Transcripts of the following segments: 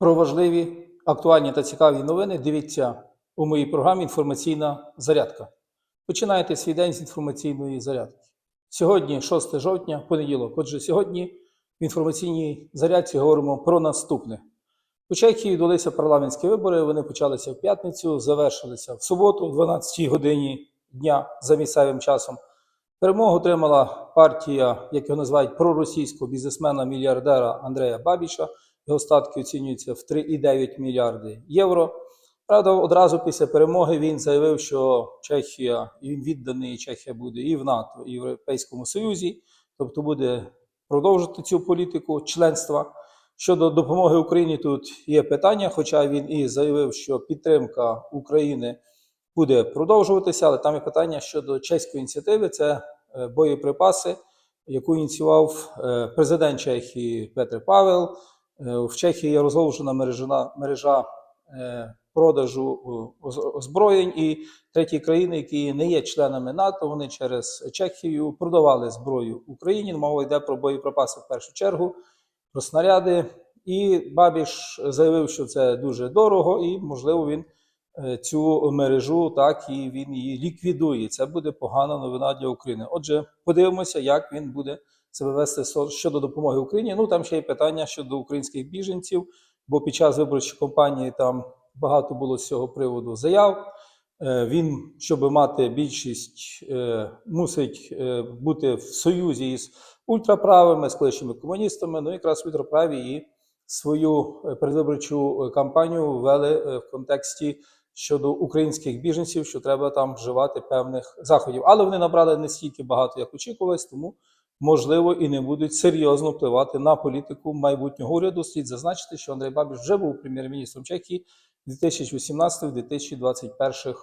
Про важливі, актуальні та цікаві новини дивіться у моїй програмі Інформаційна зарядка. Починайте свій день з інформаційної зарядки. Сьогодні, 6 жовтня, понеділок. Отже, сьогодні в інформаційній зарядці говоримо про наступне. У Чехії відбулися парламентські вибори. Вони почалися в п'ятницю, завершилися в суботу, о 12 годині дня за місцевим часом. Перемогу отримала партія, як його називають, проросійського бізнесмена-мільярдера Андрея Бабіча. Його статки оцінюються в 3,9 мільярди євро. Правда, одразу після перемоги він заявив, що Чехія він відданий, Чехія буде і в НАТО, і в Європейському Союзі, тобто буде продовжувати цю політику членства. Щодо допомоги Україні, тут є питання, хоча він і заявив, що підтримка України буде продовжуватися, але там є питання щодо чеської ініціативи. Це е, боєприпаси, яку ініціював е, президент Чехії Петр Павел. Е, В Чехії є розголошена мережа, мережа е, продажу е, озброєнь, і треті країни, які не є членами НАТО, вони через Чехію продавали зброю Україні. Мова йде про боєприпаси в першу чергу, про снаряди. І Бабіш заявив, що це дуже дорого, і можливо він цю мережу так і він її ліквідує. Це буде погана новина для України. Отже, подивимося, як він буде себе вести щодо допомоги Україні. Ну там ще є питання щодо українських біженців, бо під час виборчої кампанії там багато було з цього приводу заяв. Е, Він, щоб мати більшість, е, мусить е, бути в союзі із ультраправими, з колишніми комуністами. Ну, якраз ультраправі і свою передвиборчу кампанію ввели в контексті щодо українських біженців, що треба там вживати певних заходів. Але вони набрали не стільки багато, як очікувалось, тому можливо і не будуть серйозно впливати на політику майбутнього уряду. Слід зазначити, що Андрій Бабіш вже був прем'єр-міністром Чехії в 2018-2021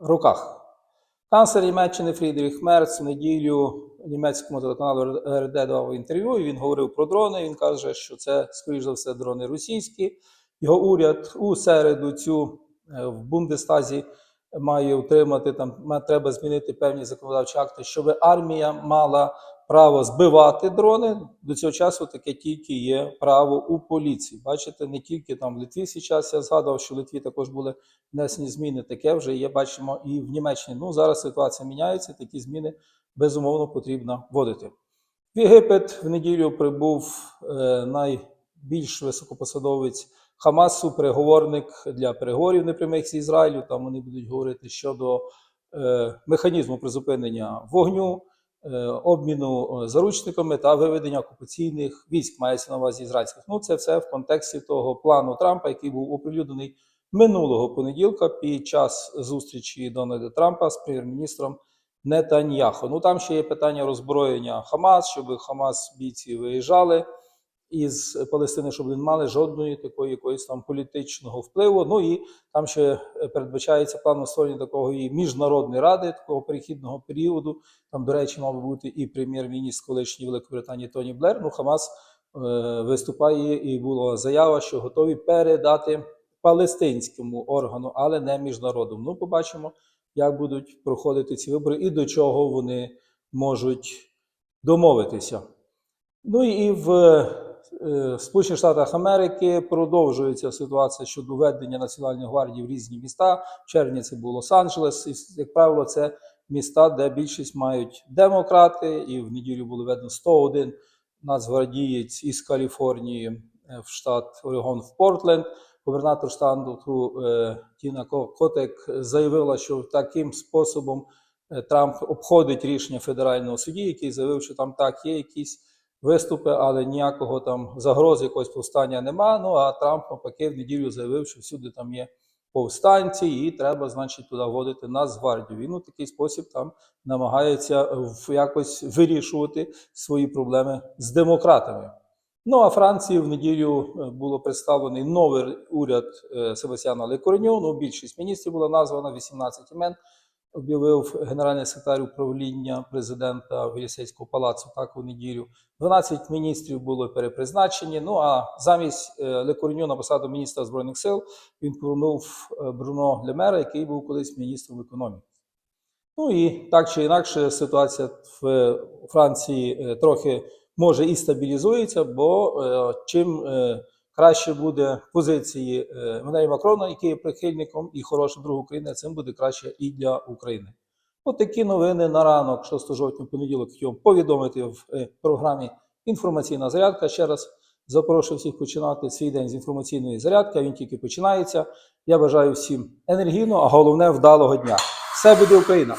роках. Канцлер Німеччини Фрідріх Мерц в неділю німецькому телеканалу РД давав інтерв'ю. і Він говорив про дрони. Він каже, що це, скоріш за все, дрони російські. Його уряд у середу цю е, в Бундестазі має утримати там. Треба змінити певні законодавчі акти, щоб армія мала право збивати дрони. До цього часу таке тільки є право у поліції. Бачите, не тільки там в Литві зараз я згадував, що в Литві також були внесені зміни. Таке вже є, бачимо, і в Німеччині. Ну зараз ситуація міняється. Такі зміни безумовно потрібно вводити. В Єгипет в неділю прибув е, найбільш високопосадовець Хамасу, переговорник для переговорів непрямих з Ізраїлю. Там вони будуть говорити щодо е, механізму призупинення вогню, обміну е, заручниками та виведення окупаційних військ, мається на увазі ізраїльських. Ну, це все в контексті того плану Трампа, який був оприлюднений минулого понеділка під час зустрічі Дональда Трампа з прем'єр-міністром Нетаньяхо. Ну там ще є питання роззброєння Хамас, щоб Хамас бійці виїжджали із Палестини, щоб не мали жодної такої якоїсь там політичного впливу. Ну і там ще е, передбачається план створення такого і міжнародної ради, такого перехідного періоду. Там, до речі, мав бути і прем'єр-міністр колишньої Великобританії Тоні Блер. Ну, Хамас е, виступає, і була заява, що готові передати палестинському органу, але не міжнародному. Ну, побачимо, як будуть проходити ці вибори і до чого вони можуть домовитися. Ну і в Сполучених Штатах Америки продовжується ситуація щодо введення Національної гвардії в різні міста. В червні це був Лос-Анджелес, і, як правило, це міста, де більшість мають демократи, і в неділю було введено 101 нацгвардієць із Каліфорнії е, в штат Орегон в Портленд. Губернатор штату е, Тіна Ко- Котек заявила, що таким способом е, Трамп обходить рішення федерального судді, який заявив, що там так є якісь виступи, але ніякого там загрози якогось повстання нема. Ну а Трамп навпаки в неділю заявив, що всюди там є повстанці, і треба, значить, туди вводити Нацгвардію. Він у такий спосіб там намагається в- якось вирішувати свої проблеми з демократами. Ну а Франції в неділю е, було представлений новий уряд е, Себастьяна Лекорню. Ну, більшість міністрів була названа 18 імен. Об'явив генеральний секретар управління президента Верісейського палацу так у неділю. 12 міністрів було перепризначені. Ну а замість е, Лекорню на посаду міністра збройних сил він повернув е, Бруно Лемера, який був колись міністром економіки. Ну і так чи інакше, ситуація в Франції е, трохи може і стабілізується, бо чим краще буде позиції е, Макрона, який є прихильником і хорошим другом України, цим буде краще і для України. От такі новини на ранок, 6 жовтня, понеділок, хотів повідомити в е, програмі Інформаційна зарядка. Ще раз запрошую всіх починати свій день з інформаційної зарядки. Він тільки починається. Я бажаю всім енергійного, а головне вдалого дня. Все буде Україна!